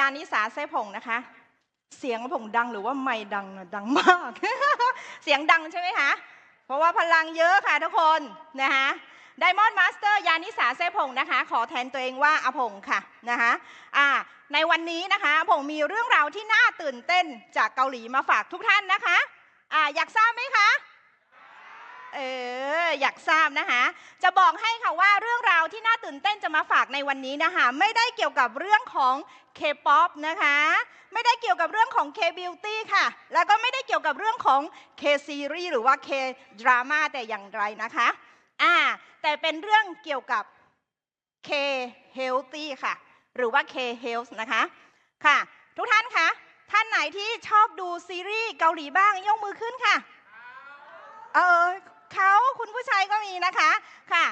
ยานิสาเซผงนะคะ เสียงผงดังหรือว่าไม่ดังนะดังมาก เสียงดังใช่ไหมคะเพราะว่าพลังเยอะค่ะทุกคนนะคะไดมอนด์มาสเตอร์ยานิสาเซผงนะคะ ขอแทนตัวเองว่าอผงค่ะนะคะอ่าในวันนี้นะคะผงมีเรื่องราวที่น่าตื่นเต้นจากเกาหลีมาฝากทุกท่านนะคะอ่าอยากทราบไหมคะ เอ อยากทราบนะคะ จะบอกให้ค่ะว่าเรื่องราวที่น่าตื่นเต้นจะมาฝากในวันนี้นะคะ ไม่ได้เกี่ยวกับเรื่องของ K-POP นะคะ ไม่ได้เกี่ยวกับเรื่องของ K-Beauty ค่ะ แล้วก็ไม่ได้เกี่ยวกับเรื่องของ K-Series หรือว่า K-Drama แต่อย่างไรนะคะอ่าแต่เป็นเรื่องเกี่ยวกับ K-Healthy ค่ะ หรือว่า K-Health นะคะค่ะ ทุกท่านคะท่านไหนที่ชอบดูซีรีส์เกาหลีบ้างยกมือขึ้นค่ะ เออ เขาคุณผู้ชายก็มีนะคะค่ะ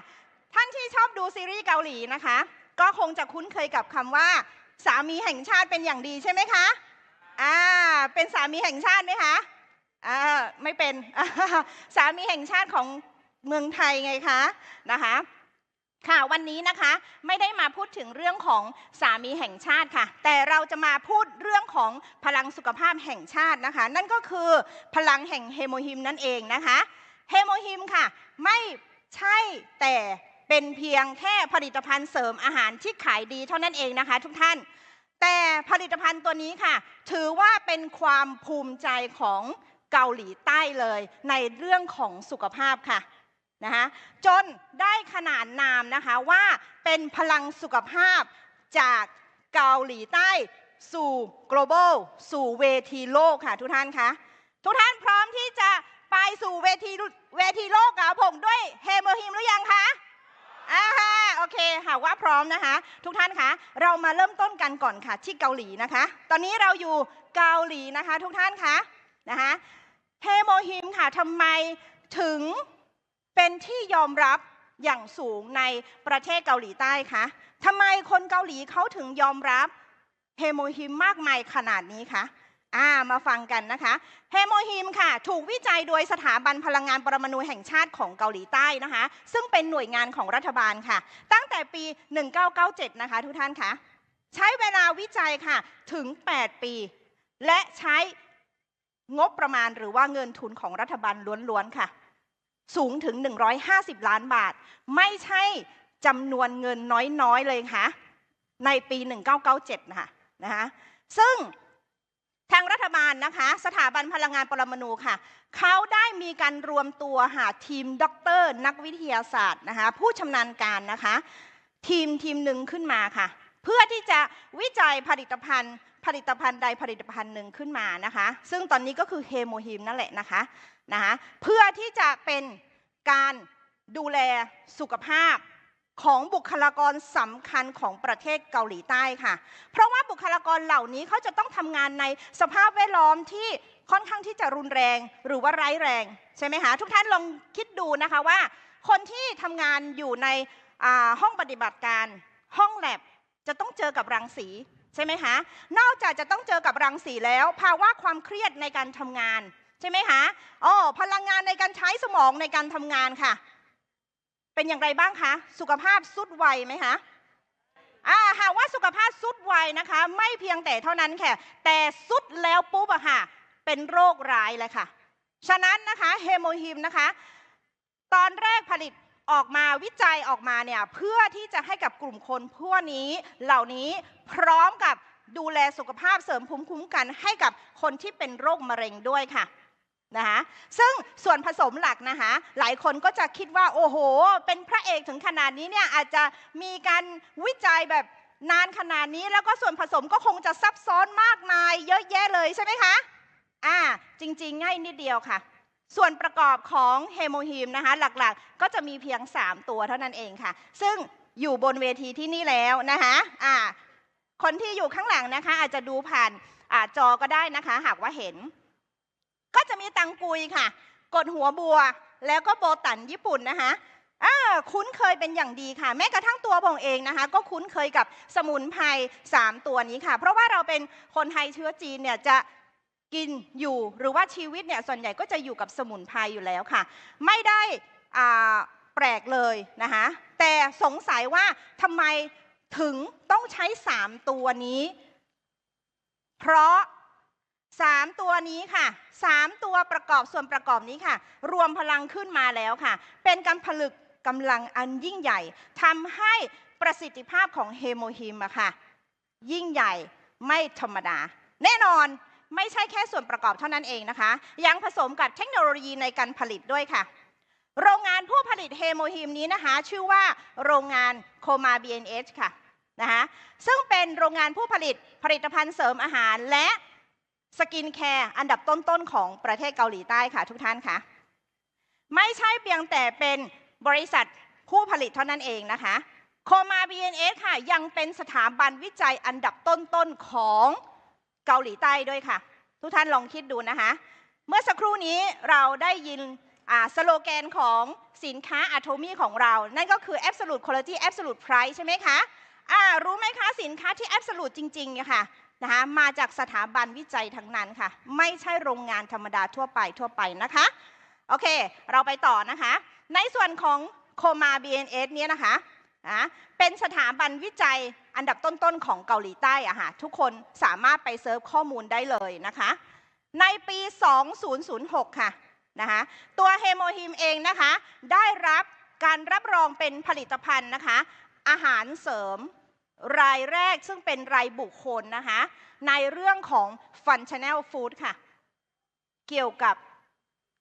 ท่านที่ชอบดูซีรีส์เกาหลีนะคะ ก็คงจะคุ้นเคยกับคำว่า สามีแห่งชาติเป็นอย่างดีใช่ไหมคะอ่าเป็นสามีแห่งชาติไหมคะอ่าไม่เป็นสามีแห่งชาติของเมืองไทยไงคะนะคะค่ะวันนี้นะคะไม่ได้มาพูดถึงเรื่องของสามีแห่งชาติค่ะ แต่เราจะมาพูดเรื่องของพลังสุขภาพแห่งชาตินะคะ นั่นก็คือพลังแห่งเฮโมฮิมนั่นเองนะคะ เฮโมฮิมค่ะ ไม่ใช่แต่เป็นเพียงแค่ผลิตภัณฑ์เสริมอาหารที่ขายดีเท่านั้นเองนะคะ ทุกท่าน แต่ผลิตภัณฑ์ตัวนี้ค่ะ ถือว่าเป็นความภูมิใจของเกาหลีใต้เลยในเรื่องของสุขภาพค่ะนะคะจนได้ขนานนามนะคะว่าเป็นพลังสุขภาพจากเกาหลีใต้สู่ global สู่เวทีโลกค่ะทุกท่านคะทุกท่านพร้อมที่จะ ไปสู่เวทีเวทีโลกกับผมด้วยเฮโมฮิมหรือยังคะอ่าฮะโอเคค่ะว่าพร้อมนะคะ ทุกท่านคะเรามาเริ่มต้นกันก่อนค่ะ ที่เกาหลีนะคะ ตอนนี้เราอยู่เกาหลีนะคะ ทุกท่านคะนะคะเฮโมฮิมค่ะทำไมถึงเป็นที่ยอมรับอย่างสูงในประเทศเกาหลีใต้คะทำไมคนเกาหลีเขาถึงยอมรับเฮโมฮิมมากมายขนาดนี้คะ อ่ามาฟังกันนะคะเฮโมฮิมค่ะ ถูกวิจัยโดยสถาบันพลังงานปรมาณูแห่งชาติของเกาหลีใต้นะคะ ซึ่งเป็นหน่วยงานของรัฐบาลค่ะ ตั้งแต่ปี 1997 นะคะทุกท่านคะใช้เวลาวิจัยค่ะถึง 8 ปี และใช้งบประมาณหรือว่าเงินทุนของรัฐบาลล้วนๆค่ะ สูงถึง 150 ล้านบาท ไม่ใช่จำนวนเงินน้อยๆเลยค่ะ ในปี 1997 นะคะนะคะซึ่ง ทางรัฐบาลนะคะ สถาบันพลังงานปรมาณูค่ะ เขาได้มีการรวมตัวหาทีมด็อกเตอร์นักวิทยาศาสตร์นะคะ ผู้ชำนาญการนะคะ ทีมทีมหนึ่งขึ้นมาค่ะ เพื่อที่จะวิจัยผลิตภัณฑ์ ผลิตภัณฑ์ใดผลิตภัณฑ์หนึ่งขึ้นมานะคะ ซึ่งตอนนี้ก็คือเฮโมฮิมนั่นแหละนะคะนะคะ เพื่อที่จะเป็นการดูแลสุขภาพ ของบุคลากรสำคัญของประเทศเกาหลีใต้ค่ะ เพราะว่าบุคลากรเหล่านี้เขาจะต้องทำงานในสภาพแวดล้อมที่ค่อนข้างที่จะรุนแรงหรือว่าร้ายแรงใช่ไหมคะทุกท่านลองคิดดูนะคะว่า คนที่ทำงานอยู่ในห้องปฏิบัติการห้องแลบจะต้องเจอกับรังสีใช่ไหมคะนอกจากจะต้องเจอกับรังสีแล้ว ภาวะความเครียดในการทำงานใช่ไหมคะอ๋อพลังงานในการใช้สมองในการทำงานค่ะ เป็นอย่างไรบ้างคะ สุขภาพสุดไวไหมคะอ่าหากว่าสุขภาพสุดไวนะคะ ไม่เพียงแต่เท่านั้นแค่แต่สุดแล้วปุ๊บอะค่ะ เป็นโรคร้ายเลยค่ะ ฉะนั้นนะคะเฮโมฮิมนะคะ ตอนแรกผลิตออกมาวิจัยออกมาเนี่ยเพื่อที่จะให้กับกลุ่มคนพวกนี้เหล่านี้พร้อมกับดูแลสุขภาพเสริมภูมิคุ้มกันให้กับคนที่เป็นโรคมะเร็งด้วยค่ะ นะคะซึ่งส่วนผสมหลักนะคะหลายคนก็จะคิดว่าโอ้โห เป็นพระเอกถึงขนาดนี้เนี่ยอาจจะมีการวิจัยแบบนานขนาดนี้แล้วก็ส่วนผสมก็คงจะซับซ้อนมากมาย เยอะแยะเลยใช่ไหมคะอ่าจริงๆ ง่ายนิดเดียวค่ะ ส่วนประกอบของเฮโมฮีมนะคะหลักๆ ก็จะมีเพียง 3 ตัวเท่านั้นเองค่ะ ซึ่งอยู่บนเวทีที่นี่แล้วนะคะอ่าคนที่อยู่ข้างหลังนะคะอาจจะดูผ่านอาจอก็ได้นะคะ หากว่าเห็น ก็จะมีตังกุยค่ะ กดหัวบัว แล้วก็โบตันญี่ปุ่นนะคะคุ้นเคยเป็นอย่างดีค่ะ แม้กระทั่งตัวผมเองนะคะ ก็คุ้นเคยกับสมุนไพร3 ตัวนี้ค่ะ เพราะว่าเราเป็นคนไทยเชื้อจีนเนี่ยจะกินอยู่หรือว่าชีวิตเนี่ยส่วนใหญ่ก็จะอยู่กับสมุนไพรอยู่แล้วค่ะ ไม่ได้แปลกเลยนะคะแต่สงสัยว่าทำไมถึงต้องใช้ 3 ตัวนี้ เพราะ 3 ตัวนี้ค่ะ 3 ตัวประกอบส่วนประกอบนี้ค่ะ รวมพลังขึ้นมาแล้วค่ะ เป็นการผลึกกำลังอันยิ่งใหญ่ทำให้ประสิทธิภาพของเฮโมฮิมอะค่ะ ยิ่งใหญ่ไม่ธรรมดา แน่นอนไม่ใช่แค่ส่วนประกอบเท่านั้นเองนะคะ ยังผสมกับเทคโนโลยีในการผลิตด้วยค่ะ โรงงานผู้ผลิตเฮโมฮิมนี้นะคะ ชื่อว่าโรงงานโคมา BNH ค่ะนะคะซึ่งเป็นโรงงานผู้ผลิตผลิตภัณฑ์เสริมอาหารและ สกินแคร์อันดับต้นๆของประเทศเกาหลีใต้ค่ะทุกท่านค่ะไม่ใช่เพียงแต่เป็นบริษัทผู้ผลิตเท่านั้นเองนะคะโคมา BNS ค่ะยังเป็นสถาบันวิจัยอันดับต้นๆของเกาหลีใต้ด้วยค่ะ ทุกท่านลองคิดดูนะคะ เมื่อสักครู่นี้เราได้ยินสโลแกนของสินค้าอะโทมี่ของเรา นั่นก็คือ Absolute Quality Absolute Price ใช่ไหมคะอ่ารู้ไหมคะ สินค้าที่ Absolute จริงๆค่ะ นะคะมาจากสถาบันวิจัยทั้งนั้นค่ะ ไม่ใช่โรงงานธรรมดาทั่วไปทั่วไปนะคะโอเค เราไปต่อนะคะ ในส่วนของโคมา BNS เนี่ยนะคะนะเป็นสถาบันวิจัยอันดับต้นๆของเกาหลีใต้อะค่ะทุกคนสามารถไปเซิร์ฟข้อมูลได้เลยนะคะ ในปี 2006 ค่ะนะคะตัวเฮโมฮิมเองนะคะ ได้รับการรับรองเป็นผลิตภัณฑ์นะคะ อาหารเสริม รายแรกซึ่งเป็นรายบุคคลนะคะในเรื่องของ Functional Food ค่ะ เกี่ยวกับ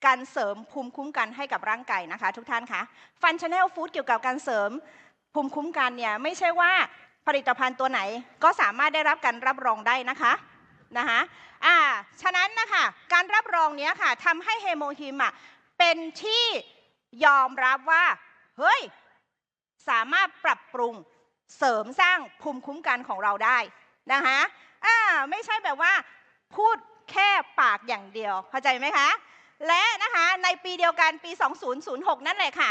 การเสริมภูมิคุ้มกันให้กับร่างกายนะคะ ทุกท่านคะ Functional Food เกี่ยวกับการเสริมภูมิคุ้มกันเนี่ยไม่ใช่ว่าผลิตภัณฑ์ตัวไหนก็สามารถได้รับการรับรองได้นะคะนะคะอ่าฉะนั้นนะคะการรับรองเนี้ยค่ะทำให้เฮโมฮิมอะเป็นที่ยอมรับว่า เฮ้ย สามารถปรับปรุง เสริมสร้างภูมิคุ้มกันของเราได้นะคะอ่าไม่ใช่แบบว่าพูดแค่ปากอย่างเดียว เข้าใจไหมคะ และนะคะในปีเดียวกันปี 2006 นั่นแหละค่ะ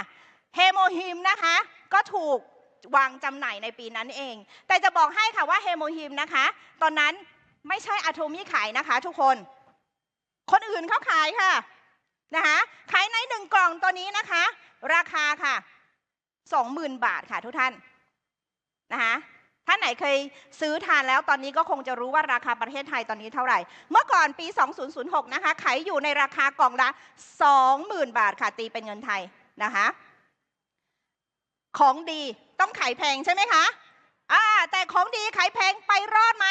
เฮโมฮิมนะคะ ก็ถูกวางจำหน่ายในปีนั้นเอง แต่จะบอกให้ค่ะว่าเฮโมฮิมนะคะ ตอนนั้นไม่ใช่อะโทมี่ขายนะคะ ทุกคน คนอื่นเขาขายค่ะนะคะขายในหนึ่งกล่องตัวนี้นะคะ ราคาค่ะสองหมื่นบาทค่ะทุกท่าน นะคะท่านไหนเคยซื้อทานแล้วตอนนี้ก็คงจะรู้ว่าราคาประเทศไทยตอนนี้เท่าไหร่ เมื่อก่อนปี 2006 นะคะ ขายอยู่ในราคากล่องละ 20,000 บาทค่ะ ตีเป็นเงินไทยนะคะ ของดีต้องขายแพงใช่ไหมคะอ่าแต่ของดีขายแพงไปรอดไหม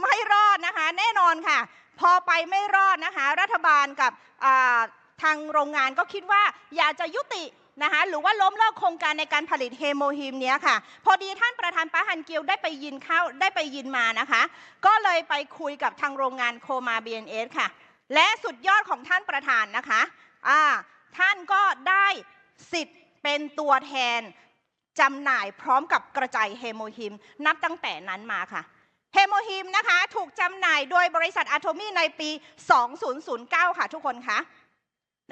ไม่รอดนะคะ แน่นอนค่ะ พอไปไม่รอดนะคะ รัฐบาลกับทางโรงงานก็คิดว่าอยากจะยุติ นะคะหรือว่าล้มเลิกโครงการในการผลิตเฮโมฮิมเนี้ยค่ะ พอดีท่านประธานปาฮันเกียวได้ไปยินเข้าได้ไปยินมานะคะ ก็เลยไปคุยกับทางโรงงานโคมา BNS ค่ะ และสุดยอดของท่านประธานนะคะอ่าท่านก็ได้สิทธิ์เป็นตัวแทนจำหน่ายพร้อมกับกระจายเฮโมฮิมนับตั้งแต่นั้นมาค่ะเฮโมฮิมนะคะ ถูกจำหน่ายโดยบริษัทอะโทมี่ในปี 2009 ค่ะทุกคนคะ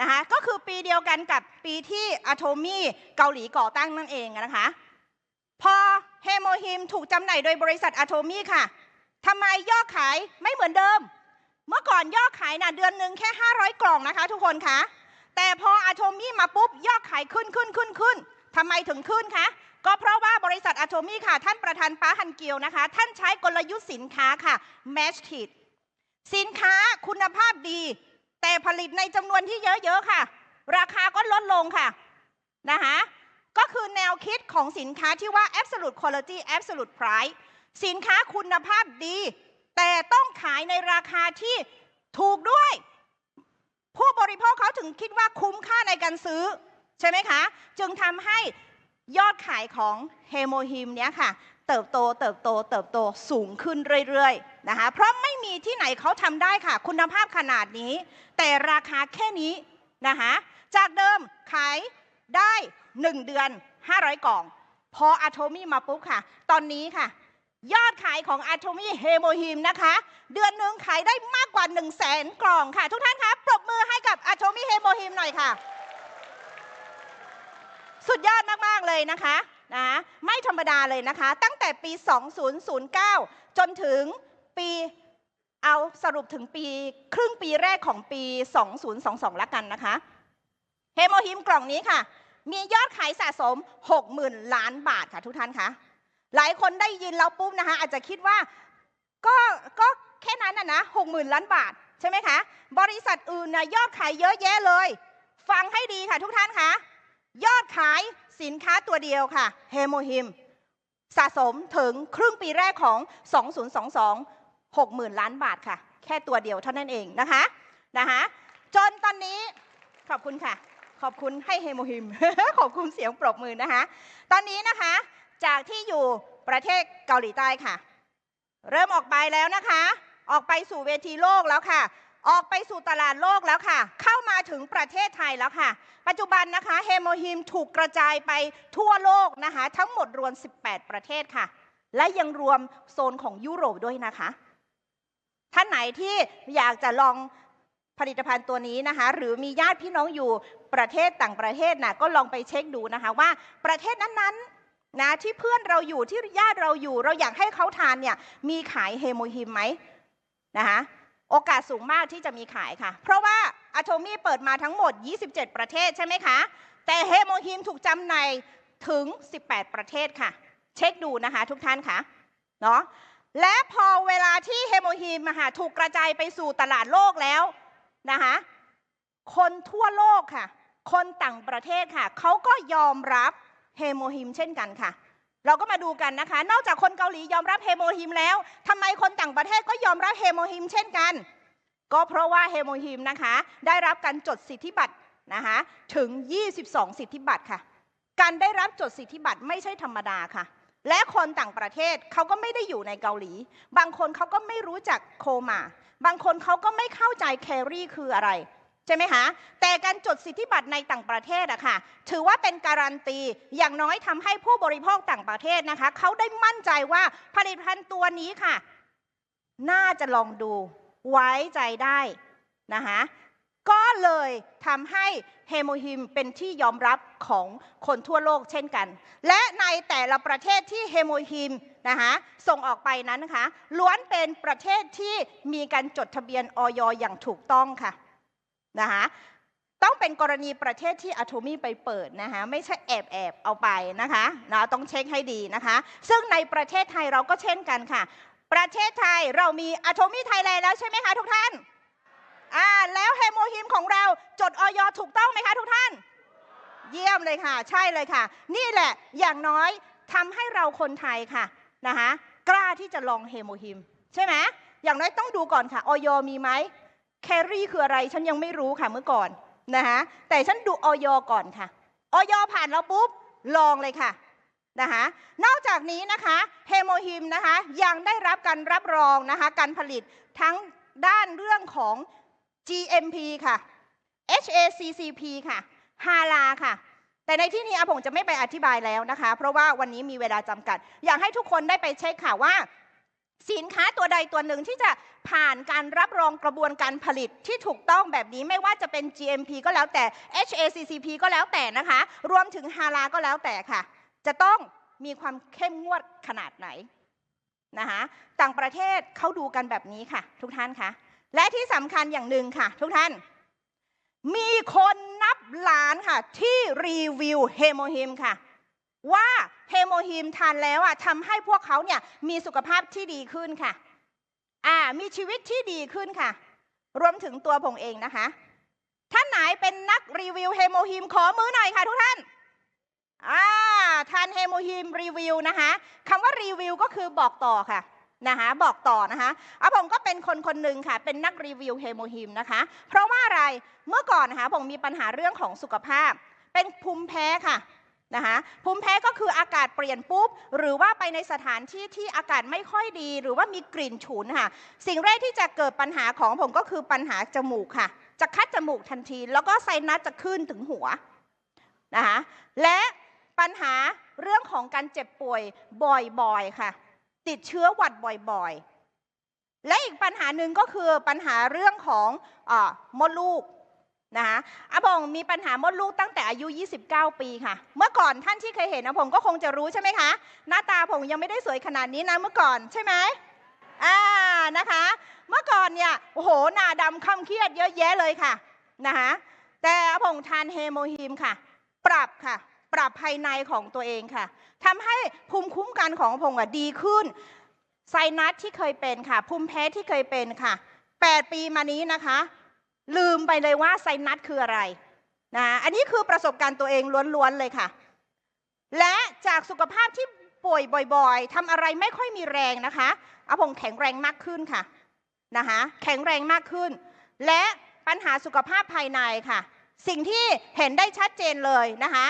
นะคะก็คือปีเดียวกันกับปีที่อะโทมี่เกาหลีก่อตั้งนั่นเองนะคะพอเฮโมฮิมถูกจำหน่ายโดยบริษัทอะโทมี่ค่ะทำไมยอดขายไม่เหมือนเดิม เมื่อก่อนยอดขายน่ะเดือนหนึ่งแค่ 500 กล่องนะคะ ทุกคนคะแต่พออะโทมี่มาปุ๊บยอดขายขึ้นขึ้นขึ้นขึ้นทำไมถึงขึ้นคะก็เพราะว่าบริษัทอะโทมี่ค่ะ ท่านประธานป้าฮันเกียวนะคะ ท่านใช้กลยุทธ์สินค้าค่ะ match it สินค้าคุณภาพดี แต่ผลิตในจำนวนที่เยอะๆค่ะ ราคาก็ลดลงค่ะนะคะก็คือแนวคิดของสินค้าที่ว่า absolute quality absolute price สินค้าคุณภาพดี แต่ต้องขายในราคาที่ถูกด้วย ผู้บริโภคเขาถึงคิดว่าคุ้มค่าในการซื้อ ใช่ไหมคะ จึงทำให้ยอดขายของเฮโมฮิมเนี้ยค่ะ เติบโตเติบโตเติบโตสูงขึ้นเรื่อยๆนะคะเพราะไม่มีที่ไหนเขาทำได้ค่ะ คุณภาพขนาดนี้ แต่ราคาแค่นี้นะคะจากเดิมขายได้ 1 เดือน 500 กล่อง พออะโทมี่มาปุ๊บค่ะ ตอนนี้ค่ะ ยอดขายของอะโทมี่เฮโมฮิมนะคะ เดือนหนึ่งขายได้มากกว่า 1 0 0 0 0แสนกล่องค่ะ ทุกท่านคะปรบมือให้กับอะโทมี่เฮโมฮิมหน่อยค่ะ สุดยอดมาก ๆ เลยนะคะ นะไม่ธรรมดาเลยนะคะ ตั้งแต่ปี 2009 จนถึงปีเอาสรุปถึงปีครึ่งปีแรกของปี 2022 ละกันนะคะเฮโมฮิมกล่องนี้ค่ะ มียอดขายสะสม 60,000 ล้านบาทค่ะทุกท่านคะหลายคนได้ยินแล้วปุ๊บนะคะ อาจจะคิดว่าก็ก็แค่นั้นนะนะหกหมื่นล้านบาท ใช่ไหมคะ บริษัทอื่นนะยอดขายเยอะแยะเลย ฟังให้ดีค่ะทุกท่านคะ ยอดขาย สินค้าตัวเดียวค่ะเฮโมฮิมสะสมถึงครึ่งปีแรกของ 2022 60,000 ล้านบาทค่ะ แค่ตัวเดียวเท่านั้นเองนะคะนะคะจนตอนนี้ขอบคุณค่ะ ขอบคุณให้เฮโมฮิม ขอบคุณเสียงปรบมือนะคะ ตอนนี้นะคะจากที่อยู่ประเทศเกาหลีใต้ค่ะ เริ่มออกไปแล้วนะคะ ออกไปสู่เวทีโลกแล้วค่ะ ออกไปสู่ตลาดโลกแล้วค่ะ เข้ามาถึงประเทศไทยแล้วค่ะ ปัจจุบันนะคะเฮโมฮิมถูกกระจายไปทั่วโลกนะคะ ทั้งหมดรวม 18 ประเทศค่ะ และยังรวมโซนของยุโรปด้วยนะคะ ท่านไหนที่อยากจะลองผลิตภัณฑ์ตัวนี้นะคะ หรือมีญาติพี่น้องอยู่ประเทศต่างประเทศนะก็ลองไปเช็คดูนะคะว่าประเทศนั้นๆนะที่เพื่อนเราอยู่ที่ญาติเราอยู่ เราอยากให้เขาทานเนี่ยมีขายเฮโมฮิมไหมนะคะ โอกาสสูงมากที่จะมีขายค่ะ เพราะว่าอะโทมี่เปิดมาทั้งหมด 27 ประเทศใช่ไหมคะ แต่เฮโมฮิมถูกจำในถึง 18 ประเทศค่ะ เช็คดูนะคะทุกท่านค่ะเนาะและพอเวลาที่เฮโมฮิมอะค่ะถูกกระจายไปสู่ตลาดโลกแล้วนะคะคนทั่วโลกค่ะ คนต่างประเทศค่ะ เขาก็ยอมรับเฮโมฮิมเช่นกันค่ะ เราก็มาดูกันนะคะ นอกจากคนเกาหลียอมรับเฮโมฮิมแล้วทำไมคนต่างประเทศก็ยอมรับเฮโมฮิมเช่นกัน ก็เพราะว่าเฮโมฮิมนะคะ ได้รับการจดสิทธิบัตรนะคะถึง 22 สิทธิบัตรค่ะ การได้รับจดสิทธิบัตรไม่ใช่ธรรมดาค่ะ และคนต่างประเทศเขาก็ไม่ได้อยู่ในเกาหลี บางคนเขาก็ไม่รู้จักโคมา บางคนเขาก็ไม่เข้าใจแครี่คืออะไร ใช่ไหมคะแต่การจดสิทธิบัตรในต่างประเทศอะค่ะถือว่าเป็นการันตีอย่างน้อยทำให้ผู้บริโภคต่างประเทศนะคะเขาได้มั่นใจว่าผลิตภัณฑ์ตัวนี้ค่ะ น่าจะลองดูไว้ใจได้นะคะก็เลยทำให้เฮโมฮิมเป็นที่ยอมรับของคนทั่วโลกเช่นกัน และในแต่ละประเทศที่เฮโมฮิมนะคะส่งออกไปนั้นนะคะล้วนเป็นประเทศที่มีการจดทะเบียนออยอย่างถูกต้องค่ะ นะคะต้องเป็นกรณีประเทศที่อะโทมี่ไปเปิดนะคะไม่ใช่แอบแอบเอาไปนะคะนะต้องเช็คให้ดีนะคะ ซึ่งในประเทศไทยเราก็เช่นกันค่ะ ประเทศไทยเรามีอะโทมี่ไทยแลนด์แล้วใช่ไหมคะทุกท่านอ่าแล้วเฮโมฮิมของเราจดออยถูกต้องไหมคะทุกท่าน เยี่ยมเลยค่ะ ใช่เลยค่ะ นี่แหละอย่างน้อยทำให้เราคนไทยค่ะนะคะกล้าที่จะลองเฮโมฮิม ใช่ไหมอย่างน้อยต้องดูก่อนค่ะออยมีไหม แครี่คืออะไรฉันยังไม่รู้ค่ะเมื่อก่อนนะคะแต่ฉันดูออยก่อนค่ะออยผ่านแล้วปุ๊บลองเลยค่ะนะคะนอกจากนี้นะคะเฮโมฮิมนะคะยังได้รับการรับรองนะคะการผลิตทั้งด้านเรื่องของ GMP ค่ะ HACCP ค่ะฮาลาค่ะ แต่ในที่นี้อาผงจะไม่ไปอธิบายแล้วนะคะ เพราะว่าวันนี้มีเวลาจำกัด อยากให้ทุกคนได้ไปเช็คค่ะว่า สินค้าตัวใดตัวหนึ่งที่จะผ่านการรับรองกระบวนการผลิตที่ถูกต้องแบบนี้ไม่ว่าจะเป็น GMP ก็แล้วแต่ HACCP ก็แล้วแต่นะคะ รวมถึงฮาลาก็แล้วแต่ค่ะ จะต้องมีความเข้มงวดขนาดไหนนะคะต่างประเทศเขาดูกันแบบนี้ค่ะ ทุกท่านคะและที่สำคัญอย่างหนึ่งค่ะ ทุกท่าน มีคนนับล้านค่ะที่รีวิวเฮโมฮิมค่ะ ว่าเฮโมฮิมทานแล้วอะทำให้พวกเขาเนี่ยมีสุขภาพที่ดีขึ้นค่ะอ่ามีชีวิตที่ดีขึ้นค่ะ รวมถึงตัวผมเองนะคะ ท่านไหนเป็นนักรีวิวเฮโมฮิมขอมือหน่อยค่ะทุกท่านอ่าทานเฮโมฮิมรีวิวนะคะคำว่ารีวิวก็คือบอกต่อค่ะนะคะบอกต่อนะคะอะผมก็เป็นคนคนหนึ่งค่ะ เป็นนักรีวิวเฮโมฮิมนะคะ เพราะว่าอะไรเมื่อก่อนนะคะผมมีปัญหาเรื่องของสุขภาพ เป็นภูมิแพ้ค่ะ นะคะภูมิแพ้ก็คืออากาศเปลี่ยนปุ๊บ หรือว่าไปในสถานที่ที่อากาศไม่ค่อยดี หรือว่ามีกลิ่นฉุนค่ะ สิ่งแรกที่จะเกิดปัญหาของผมก็คือปัญหาจมูกค่ะ จะคัดจมูกทันที แล้วก็ไซนัสจะขึ้นถึงหัวนะคะและปัญหาเรื่องของการเจ็บป่วยบ่อยๆค่ะ ติดเชื้อหวัดบ่อยๆ และอีกปัญหาหนึ่งก็คือปัญหาเรื่องของอมดลูก นะคะอาบงมีปัญหามดลูกตั้งแต่อายุ 29 ปีค่ะ เมื่อก่อนท่านที่เคยเห็นอาผมก็คงจะรู้ใช่ไหมคะ หน้าตาผมยังไม่ได้สวยขนาดนี้นะเมื่อก่อนใช่ไหมอ่านะคะ เมื่อก่อนเนี่ยโอ้โหหน้าดำคำเครียดเยอะแยะเลยค่ะนะคะแต่อาผมทานเฮโมฮีมค่ะ ปรับค่ะ ปรับภายในของตัวเองค่ะทำให้ภูมิคุ้มกันของพงอะดีขึ้น ไซนัสที่เคยเป็นค่ะ ภูมิแพ้ที่เคยเป็นค่ะ 8 ปีมานี้นะคะ ลืมไปเลยว่าไซนัสคืออะไรนะอันนี้คือประสบการณ์ตัวเองล้วนๆเลยค่ะ และจากสุขภาพที่ป่วยบ่อยๆทำอะไรไม่ค่อยมีแรงนะคะอาพงแข็งแรงมากขึ้นค่ะนะคะแข็งแรงมากขึ้น และปัญหาสุขภาพภายในค่ะ สิ่งที่เห็นได้ชัดเจนเลยนะคะ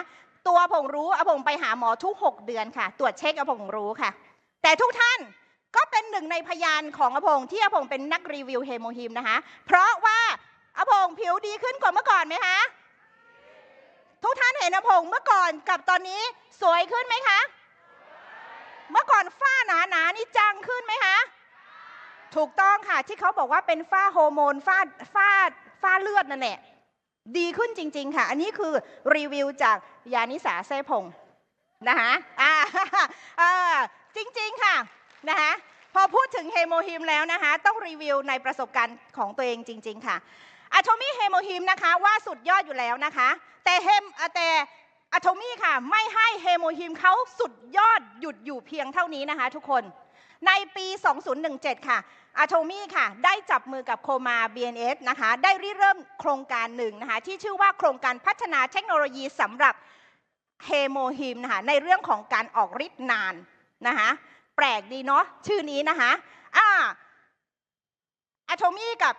ตัวผงรู้อาผงไปหาหมอทุก 6 เดือนค่ะ ตรวจเช็คอาผงรู้ค่ะ แต่ทุกท่านก็เป็นหนึ่งในพยานของอาผงที่อาผงเป็นนักรีวิวเฮโมฮิมนะคะ เพราะว่า อาผงผิวดีขึ้นกว่าเมื่อก่อนไหมคะทุกท่านเห็นอาผงเมื่อก่อนกับตอนนี้สวยขึ้นไหมคะเมื่อก่อนฝ้าหนาหนานี่จังขึ้นไหมคะถูกต้องค่ะที่เขาบอกว่าเป็นฝ้าโฮอร์โมนฝ้าฝ้าฝ้าเลือดนั่นแหละดีขึ้นจริง ๆ ค่ะ อันนี้คือรีวิวจากยานิสาแซ่พงนะคะอ่าจริง ๆ ค่ะนะคะพอพูดถึงเฮโมฮิมแล้วนะคะ ต้องรีวิวในประสบการณ์ของตัวเองจริง ๆ ค่ะ อะโทมี่เฮโมฮิมนะคะว่าสุดยอดอยู่แล้วนะคะ แต่เฮมแต่อะโทมี่ค่ะ ไม่ให้เฮโมฮิมเขาสุดยอดหยุดอยู่เพียงเท่านี้นะคะ ทุกคนในปี 2017 ค่ะอะโทมี่ค่ะ ได้จับมือกับโคมา BNS นะคะ ได้ริเริ่มโครงการหนึ่งนะคะ ที่ชื่อว่าโครงการพัฒนาเทคโนโลยีสำหรับเฮโมฮิมนะคะ ในเรื่องของการออกฤทธิ์นานนะคะ แปลกดีเนาะชื่อนี้นะคะอ่าอะโทมี่กับ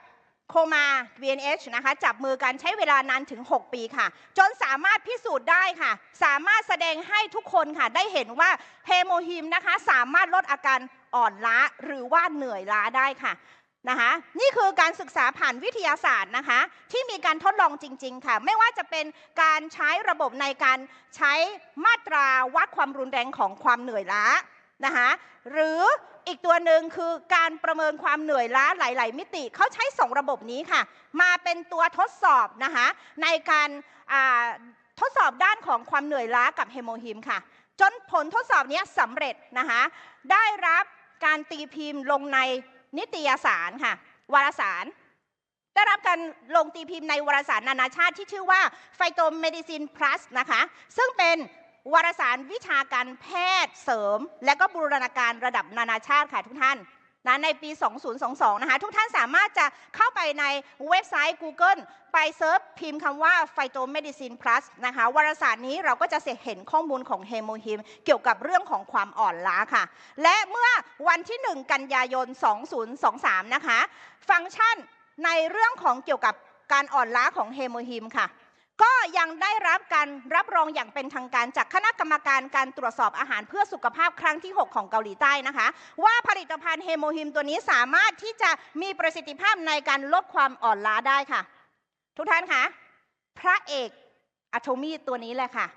โคมา BNH นะคะจับมือกันใช้เวลานานถึง 6 ปีค่ะ จนสามารถพิสูจน์ได้ค่ะ สามารถแสดงให้ทุกคนค่ะ ได้เห็นว่าเฮโมฮิมนะคะ สามารถลดอาการอ่อนล้าหรือว่าเหนื่อยล้าได้ค่ะนะคะนี่คือการศึกษาผ่านวิทยาศาสตร์นะคะที่มีการทดลองจริง ๆ ค่ะ ไม่ว่าจะเป็นการใช้ระบบในการใช้มาตราวัดความรุนแรงของความเหนื่อยล้านะคะหรือ อีกตัวหนึ่งคือการประเมินความเหนื่อยล้าหลาย ๆ มิติเขาใช้ 2 ระบบนี้ค่ะ มาเป็นตัวทดสอบนะคะในการทดสอบด้านของความเหนื่อยล้ากับเฮโมฮิมค่ะ จนผลทดสอบนี้สำเร็จนะคะได้รับการตีพิมพ์ลงในนิตยสารค่ะ วารสาร ได้รับการลงตีพิมพ์ในวารสารนานาชาติที่ชื่อว่า Phytomedicine Plus นะคะ ซึ่งเป็น วารสารวิชาการแพทย์เสริม และก็บูรณาการระดับนานาชาติค่ะทุกท่านนะในปี 2022 นะคะ ทุกท่านสามารถจะเข้าไปในเว็บไซต์ Google ไปเซิร์ชพิมพ์คำว่า Phytomedicine Plus นะคะวารสารนี้เราก็จะเห็นข้อมูลของเฮโมฮิมเกี่ยวกับเรื่องของความอ่อนล้าค่ะ และเมื่อวันที่ 1 กันยายน 2023 นะคะ ฟังก์ชันในเรื่องของเกี่ยวกับการอ่อนล้าของเฮโมฮิมค่ะ ก็ยังได้รับการรับรองอย่างเป็นทางการจากคณะกรรมการการตรวจสอบอาหารเพื่อสุขภาพครั้งที่ 6 ของเกาหลีใต้นะคะ ว่าผลิตภัณฑ์เฮโมฮิมตัวนี้สามารถที่จะมีประสิทธิภาพในการลดความอ่อนล้าได้ค่ะ ทุกท่านคะพระเอกอะโทมีตัวนี้แหละค่ะ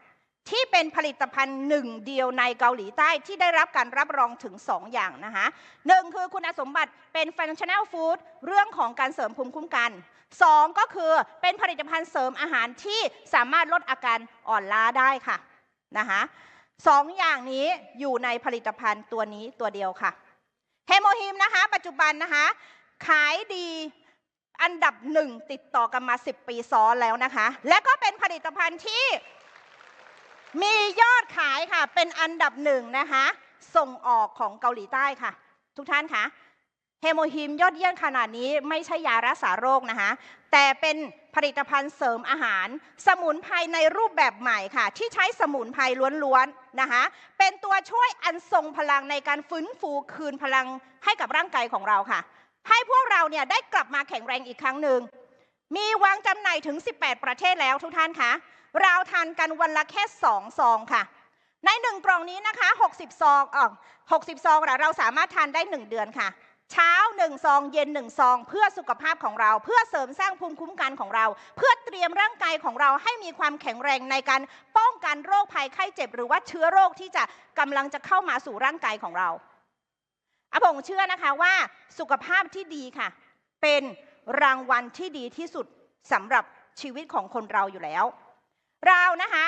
ที่เป็นผลิตภัณฑ์หนึ่งเดียวในเกาหลีใต้ที่ได้รับการรับรองถึง 2 อย่างนะคะหนึ่งคือคุณสมบัติเป็น functional food เรื่องของการเสริมภูมิคุ้มกัน สองก็คือเป็นผลิตภัณฑ์เสริมอาหารที่สามารถลดอาการอ่อนล้าได้ค่ะนะคะสองอย่างนี้อยู่ในผลิตภัณฑ์ตัวนี้ตัวเดียวค่ะเฮโมฮิมนะคะ ปัจจุบันนะคะ ขายดีอันดับหนึ่งติดต่อกันมา 10 ปีซ้อนแล้วนะคะ และก็เป็นผลิตภัณฑ์ที่มียอดขายค่ะ เป็นอันดับหนึ่งนะคะ ส่งออกของเกาหลีใต้ค่ะ ทุกท่านคะ เฮโมฮิมยอดเยี่ยมขนาดนี้ไม่ใช่ยารักษาโรคนะคะแต่เป็นผลิตภัณฑ์เสริมอาหาร สมุนไพรในรูปแบบใหม่ค่ะ ที่ใช้สมุนไพรล้วนๆนะคะเป็นตัวช่วยอันทรงพลังในการฟื้นฟูคืนพลังให้กับร่างกายของเราค่ะ ให้พวกเราเนี่ยได้กลับมาแข็งแรงอีกครั้งหนึ่งมีวางจำหน่ายถึง 18 ประเทศแล้วทุกท่านคะเราทานกันวันละแค่2ซองค่ะ ใน 1 กล่องนี้นะคะ 60 ซองอ๋อ60 ซองเราเราสามารถทานได้ 1 เดือนค่ะ เช้า1ซองเย็น1ซอง เพื่อสุขภาพของเรา เพื่อเสริมสร้างภูมิคุ้มกันของเรา เพื่อเตรียมร่างกายของเราให้มีความแข็งแรงในการป้องกันโรคภัยไข้เจ็บ หรือว่าเชื้อโรคที่จะกำลังจะเข้ามาสู่ร่างกายของเราอาผงเชื่อนะคะว่าสุขภาพที่ดีค่ะ เป็นรางวัลที่ดีที่สุดสำหรับชีวิตของคนเราอยู่แล้ว เรานะคะ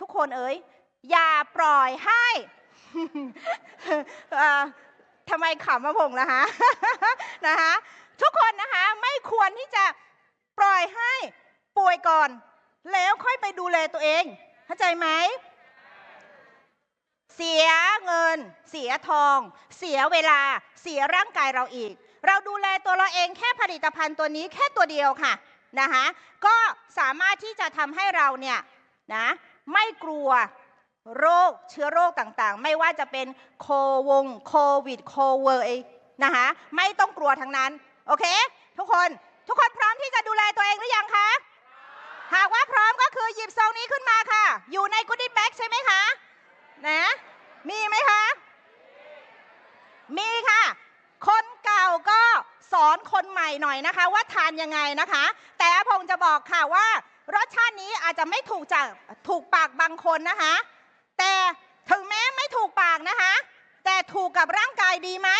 ทุกคนเอ๋ยอย่าปล่อยให้ ทำไมขำมาผงล่ะฮะนะคะทุกคนนะคะไม่ควรที่จะปล่อยให้ป่วยก่อน แล้วค่อยไปดูแลตัวเอง เข้าใจไหมเสียเงิน เสียทอง เสียเวลา เสียร่างกายเราอีก เราดูแลตัวเราเองแค่ผลิตภัณฑ์ตัวนี้แค่ตัวเดียวค่ะนะคะก็สามารถที่จะทำให้เราเนี่ยนะไม่กลัว โรคเชื้อโรคต่างๆ ไม่ว่าจะเป็นโควงโควิดโคเวอร์นะคะไม่ต้องกลัวทั้งนั้น โอเค ทุกคนทุกคนพร้อมที่จะดูแลตัวเองหรือยังคะ หากว่าพร้อมก็คือหยิบซองนี้ขึ้นมาค่ะ อยู่ในกุฏิแบ็กใช่ไหมคะนะมีไหมคะ มีค่ะ คนเก่าก็สอนคนใหม่หน่อยนะคะ ว่าทานยังไงนะคะ แต่พงจะบอกค่ะว่ารสชาตินี้อาจจะไม่ถูกจากถูกปากบางคนนะคะ แต่ถึงแม้ไม่ถูกปากนะคะ แต่ถูกกับร่างกายดีไหม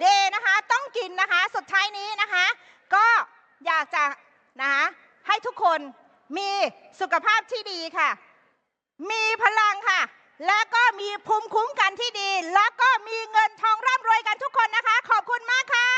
เดนะคะ ต้องกินนะคะ สุดท้ายนี้นะคะ ก็อยากจะนะะให้ทุกคนมีสุขภาพที่ดีค่ะ มีพลังค่ะ และก็มีภูมิคุ้มกันที่ดี แล้วก็มีเงินทองร่ำรวยกันทุกคนนะคะ ขอบคุณมากค่ะ